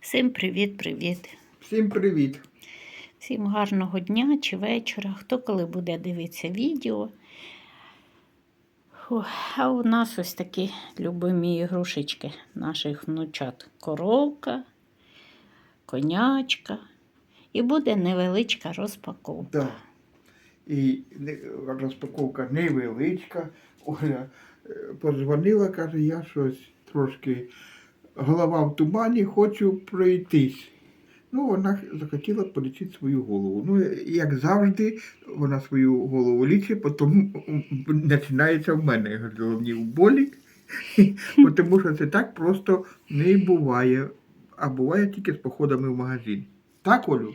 Всім привіт-привіт. Всім привіт! Всім гарного дня чи вечора. Хто коли буде дивитися відео. Фу, А у нас ось такі любимі ігрушечки наших внучат. Коровка, конячка. І буде невеличка розпаковка. Да. І розпаковка невеличка. Оля е, позвонила, каже, я щось трошки голова в тумані, хочу пройтись. Ну, вона захотіла полічити свою голову. Ну, як завжди, вона свою голову лічить, потім починається в мене головні болі, тому що це так просто не буває. А буває тільки з походами в магазин. Так, Олю?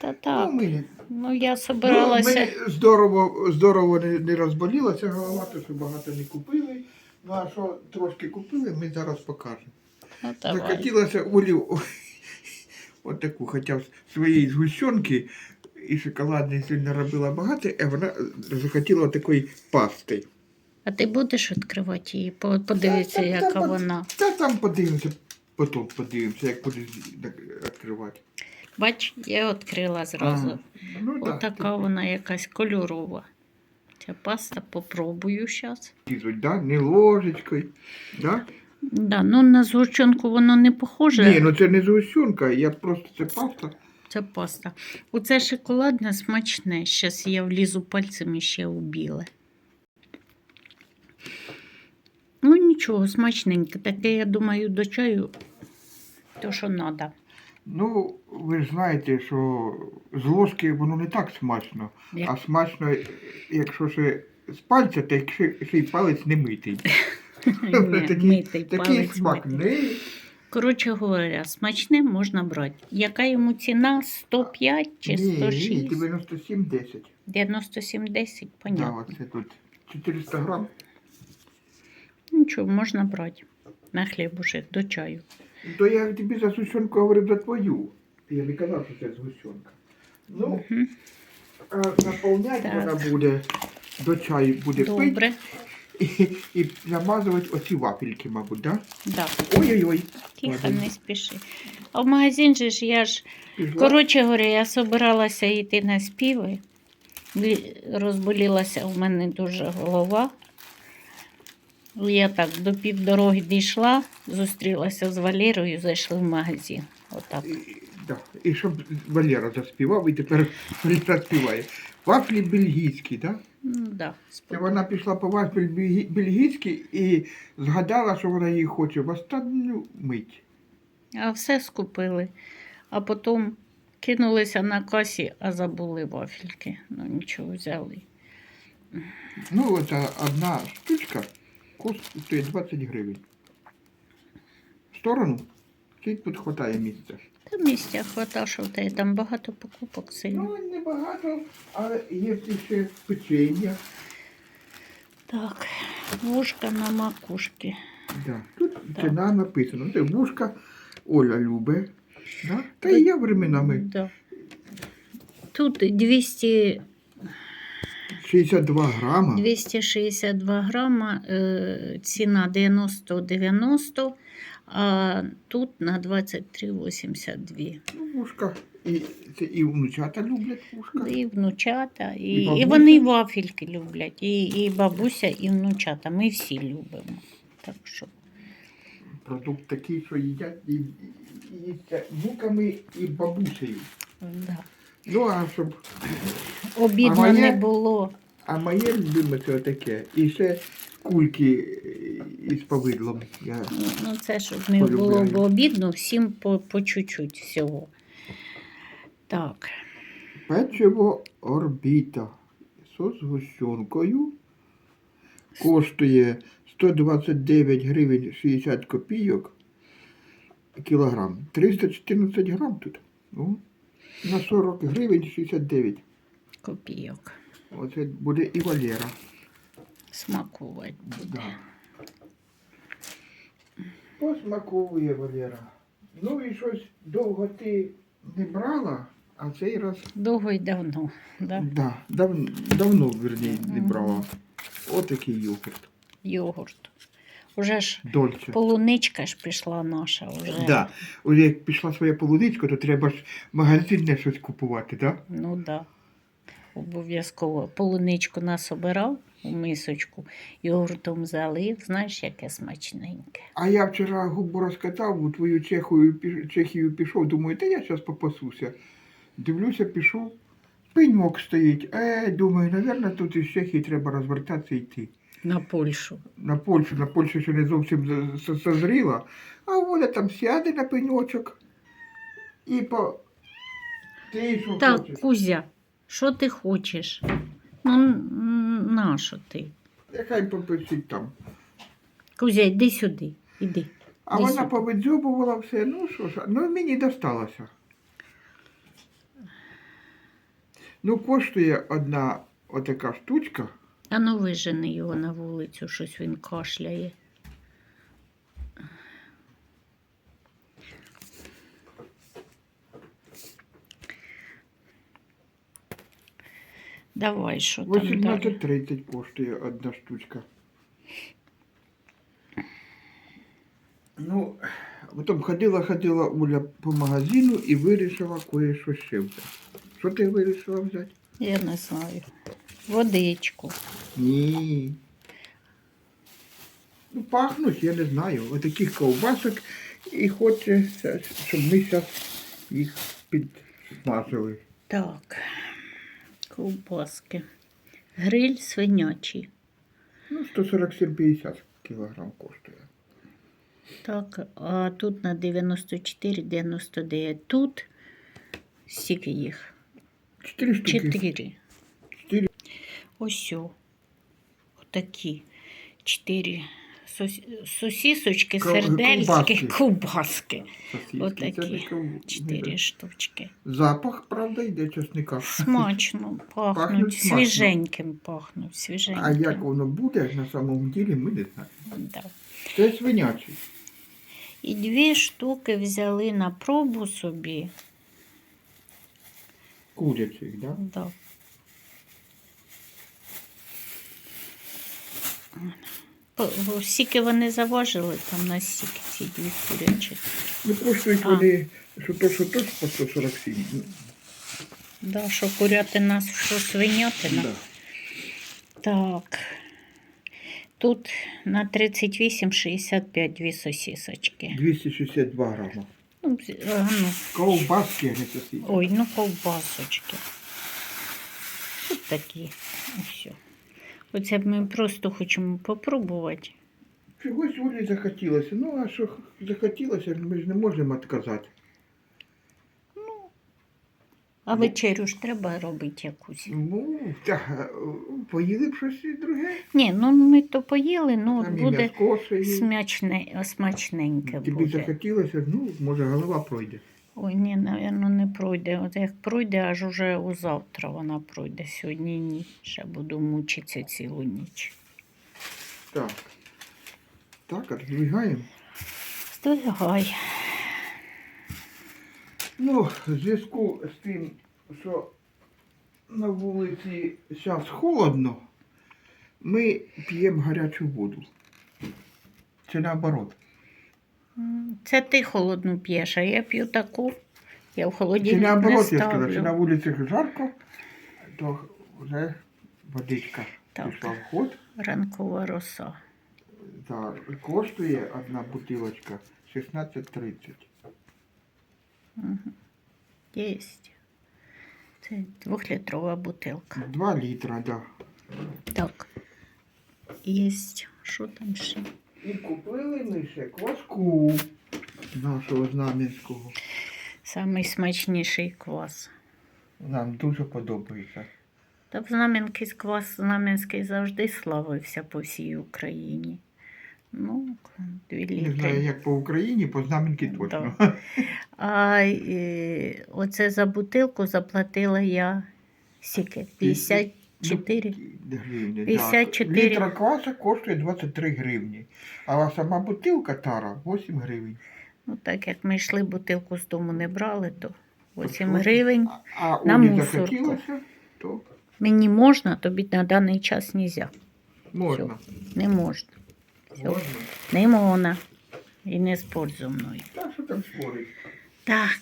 Та так, Ну, ми ну я Ну, собиралася. ми здорово, здорово не, не розболілася голова, то що багато не купили. Ну а що трошки купили, ми зараз покажемо. Ну. Захотілося Олі от таку, хоча своєї згущенки і шоколадної сильно робила багато, а вона захотіла такої пасти. А ти будеш відкривати її? Подивитися, Та- та- яка та- вона. Та там подивимося, потім подивимося, як будеш відкривати. Бач, я відкрила зразу. Ага. Ну, так, Отака вона якась кольорова. Ця паста попробую зараз. Да? Не ложечкою. Да? Да, ну на згущенку воно не похоже. Ні, ну це не згущенка, я просто це паста. Це паста. Оце шоколадне смачне. Зараз я влізу пальцем ще у біле. Ну нічого, смачненьке. Таке, я думаю, до чаю то, що треба. Ну, ви ж знаєте, що з ложки воно не так смачно, а смачно, якщо ще з пальця, то якщо ще й палець не митий. Такий- смак. Коротше говоря, смачне можна брати. Яка йому ціна? 105 чи Ні, ні, 106? 97,10. 97,10, Да, понятно. оце тут 400 грам. Нічого, можна брати. На хлібушек, до чаю. То я тобі за згущенку говорив за твою. Я не казав, що це згущенка. Ну, Мгм. а наповняти вона буде, до чаю буде пити Добре. І, і намазувати оці вафельки, мабуть, да? Да. Ой-ой-ой. Тихо, Ладно. не спіши. А в магазин же ж я ж. Пішла. Коротше говоря, я собиралася йти на співи. Розболілася у мене дуже голова. Я так до півдороги дійшла, зустрілася з Валерою, зайшли в магазин. Отак. І, да. і щоб Валера заспівав, і тепер Валера співає. Вафлі бельгійські, так? Да? Ну, да, Це вона пішла по вафлі бельгійські і згадала, що вона її хоче в останню мить. А все скупили. А потім кинулися на касі, а забули вафельки. Ну нічого взяли. Ну, оця одна штучка коштує 20 гривень. В сторону? Тут вистачає місця? Та місця хвата, що в тебе там багато покупок сильно. Ну, небагато, але є ще печення. Так, вушка на макушки. Да. Тут Да. ціна написана. Це вушка Оля любить. Да? Та і я временами. Да. Тут 200, 62 грама. 262 грама, е, ціна 90-90, а тут на 23,82. Ну, вушка. І, це і внучата люблять вушка. І внучата, і, І і, вони вафельки люблять, і, і бабуся, і внучата. Ми всі любимо. Так що. Продукт такий, що їдять і, і, і їсться внуками і бабусею. Да. Ну, а щоб. Обідно А моє- не було. А моє любиме це таке. І ще кульки із повидлом. Я... Ну, це щоб не було Полюбляю. б обідно, всім по, по чуть-чуть всього. Так, Печиво орбіта з згущенкою коштує 129 гривень 60 копійок кілограм. 314 грам тут. Ну, на 40 гривень 69. копійок. Оце буде і Валера. Смакувати буде. Да. Посмаковує Валера. Ну і щось довго ти не брала, а цей раз Довго й давно. Да? Да, дав, давно, верні, не брала. Отакий йогурт. Йогурт. Уже ж дольше. полуничка ж пішла наша. Вже. Да. Ось як пішла своя полуничка, то треба ж магазинне щось купувати, так? Да? Ну так. Да. Обов'язково полуничку насобирав у мисочку, йогуртом залив, знаєш, яке смачненьке. А я вчора губу розкатав, у твою Чехію, Чехію пішов, думаю, та я зараз попасуся. Дивлюся, пішов, пеньок стоїть. Е, думаю, напевно, тут із Чехії треба розвертатися і йти. На Польщу. На Польщу, на Польщу ще не зовсім созріла, а воля там сяде на пеньочок і по. Ти що Так, хочеш? Кузя, що ти хочеш? Ну, н- на що ти? Нехай пописить там. Кузя, йди сюди, іди. А Десь вона сюди. повидзюбувала все, ну що ж, ну мені досталося. Ну, коштує одна отака штучка. А ну вижени його на вулицю, щось він кашляє. Давай, що там далі? 18,30 коштує одна штучка. Ну, потім ходила, ходила Оля по магазину і вирішила кое-що ще взяти. Що ти вирішила взяти? Я не знаю. Водичку. Ні. Ну, пахнуть, я не знаю. Отаких ковбасок і хочеться, щоб ми зараз їх підсмажили. Так. Ковбаски. Гриль свинячий. Ну, 147,50 кілограм коштує. Так, а тут на 94,99. Тут скільки їх? Чотири штуки. Чотири. Чотири. Ось. Отакі. Чотири сосісочки, сердельки, ковбаски. Отакі. Чотири штучки. Запах, правда, йде чесника. Смачно пахнуть, Пахнуть свіженьким пахнуть, свіженьким. А як воно буде на самому ділі, ми не знаємо. Да. Це свинячий. І дві штуки взяли на пробу собі. Курячий, так? Да? Да. Скільки вони заважили, там на стільки ці дві курячі. Ну, коштують вони, що то, що то, по 147. Ну, Да, що курятина, що свинятина. да. Так. Тут на 38,65 дві сосісочки. 262 грама. Ну, а, ну, Ковбаски, не сосиски. ой, ну ковбасочки. Ось такі. Ось. Оце ми просто хочемо попробувати. Чогось Олі захотілося. Ну, а що захотілося, ми ж не можемо відказати. Ну, А вечерю ж треба робити якусь. Ну, та, поїли б щось друге. Ні, ну ми то поїли, ну Там і буде м'яско ще є. смачне, смачненьке Тобі буде. захотілося, ну, може, голова пройде. Ой, ні, напевно, не пройде. От як пройде, аж уже у завтра вона пройде. Сьогодні ні. Ще буду мучитися цілу ніч. Так. Так, роздвигаємо. Здвигай. Ну, в зв'язку з тим, що на вулиці зараз холодно, ми п'ємо гарячу воду. Чи наоборот? Це ти холодну п'єш, а я п'ю таку. Я в Чи холодильник не наоборот, я сказав, що на вулиці жарко, то вже водичка Так. пішла в ход. Ранкова роса. Так, коштує одна бутилочка 16,30. Угу. Єсть. Це двохлітрова бутилка. 2 літра, так. Да. Так. Єсть. Що там ще? І купили ми ще кваску нашого знам'янського. Найсмачніший квас. Нам дуже подобається. Та в Знам'янський квас Знам'янський завжди славився по всій Україні. Ну, дві літри. Не знаю, як по Україні, по Знам'янки точно. Так. А і, оце за бутилку заплатила я сіки 50 4 гривні. 54. Да. Літра кваса коштує 23 гривні, а сама бутилка тара 8 гривень. Ну так як ми йшли, бутилку з дому не брали, то 8 гривень а, а на мусорку. то... Мені можна, тобі на даний час не Можна. Все. Не можна. Все. можна. Не можна. І не спорт зо мною. Так, що там спорить? Так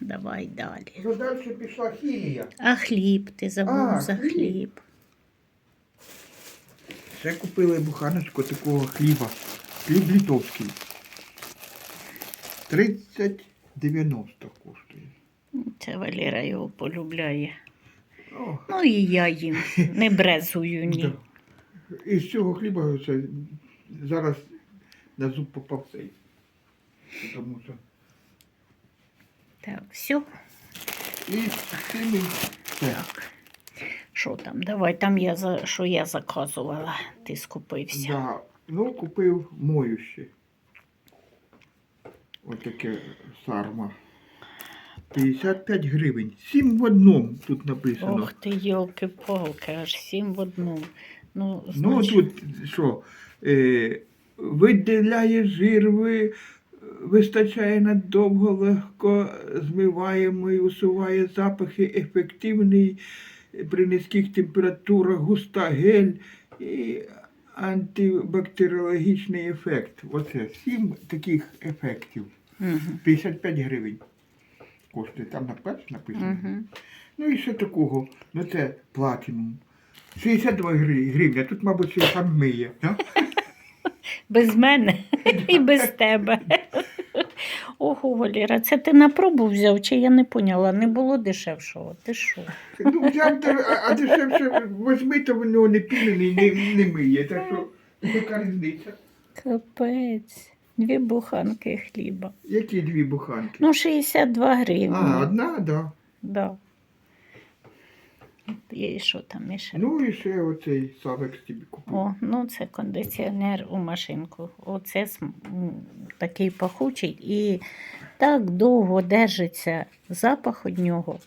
давай далі. Ну далі пішла хімія. А хліб, ти забув А, за хліб. хліб. Ще купили буханочку такого хліба. Хліб літовський. 30,90 коштує. Це Валера його полюбляє. О, Ну і я їм не брезую ні. да. І з цього хліба зараз на зуб попав цей. Тому що. Так, все. І. Так. Що там? Давай там я за що я заказувала. Ти скупився. Да. Ну, купив моюще. Отаке сарма. 55 гривень. Сім в одному тут написано. Ох ти, йолки-палки, аж сім в одному. Ну, Ну тут що? Е, виділяє жир, вистачає надовго, легко змиваємо і усуває запахи, ефективний при низьких температурах, густа гель і антибактеріологічний ефект. Оце сім таких ефектів. 55 гривень. Коштує. Там на перш написано. Ну і ще такого, ну це платінум. 62 гри- гривні, тут, мабуть, сам миє. Да? Без мене і без тебе. Ого, Валера, це ти на пробу взяв, чи я не поняла, не було дешевшого. Ти що? Ну, взяв, де- а, а дешевше возьми, то в нього не пілений, не, не миє. Так що яка різниця? Капець. Дві буханки хліба. Які дві буханки? Ну, 62 гривні. а, одна, да. Да. І що там іще? Ну і ще оцей Савекс тобі купив. О, ну це кондиціонер у машинку. Оце такий пахучий і так довго держиться запах від нього.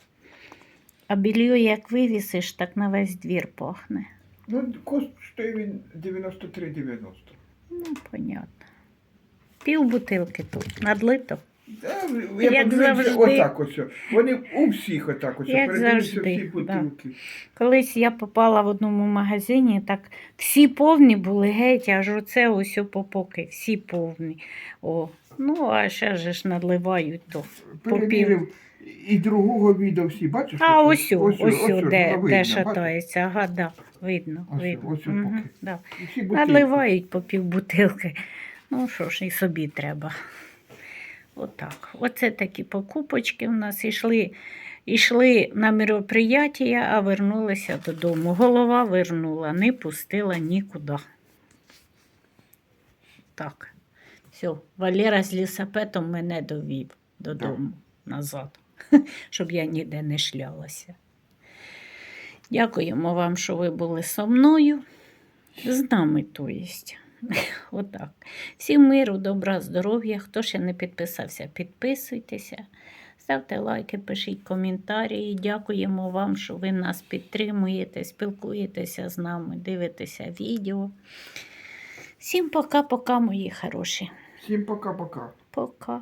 А більйо, як вивісиш, так на весь двір пахне. Ну, коштує він 93,90. Ну, понятно. Пів бутилки тут надлито. Да, Як я подивився, завжди. отак ось. Вони у всіх отак ось. Як передивився завжди, всі да. бутилки. Колись я попала в одному магазині, так всі повні були геть, аж оце ось попоки, всі повні. О, ну, а ще ж ж надливають то. Перевірив і другого відео всі, бачиш? А ось, ось, де, видно, де шатається. Ага, да, видно, Ось, видно. ось Мгм, поки. да. І всі бутилки. Надливають по пів бутилки. Ну що ж, і собі треба. Отак. Оце такі покупочки в нас ішли. Ішли на мероприятия, а вернулися додому. Голова вернула, не пустила нікуди. Так. Все, Валера з лісапетом мене довів додому назад, щоб я ніде не шлялася. Дякуємо вам, що ви були со мною. З нами, то єсть. Отак. Всім миру, добра, здоров'я. Хто ще не підписався, підписуйтеся. Ставте лайки, пишіть коментарі. Дякуємо вам, що ви нас підтримуєте, спілкуєтеся з нами, дивитеся відео. Всім пока-пока, мої хороші. Всім пока-пока. Пока.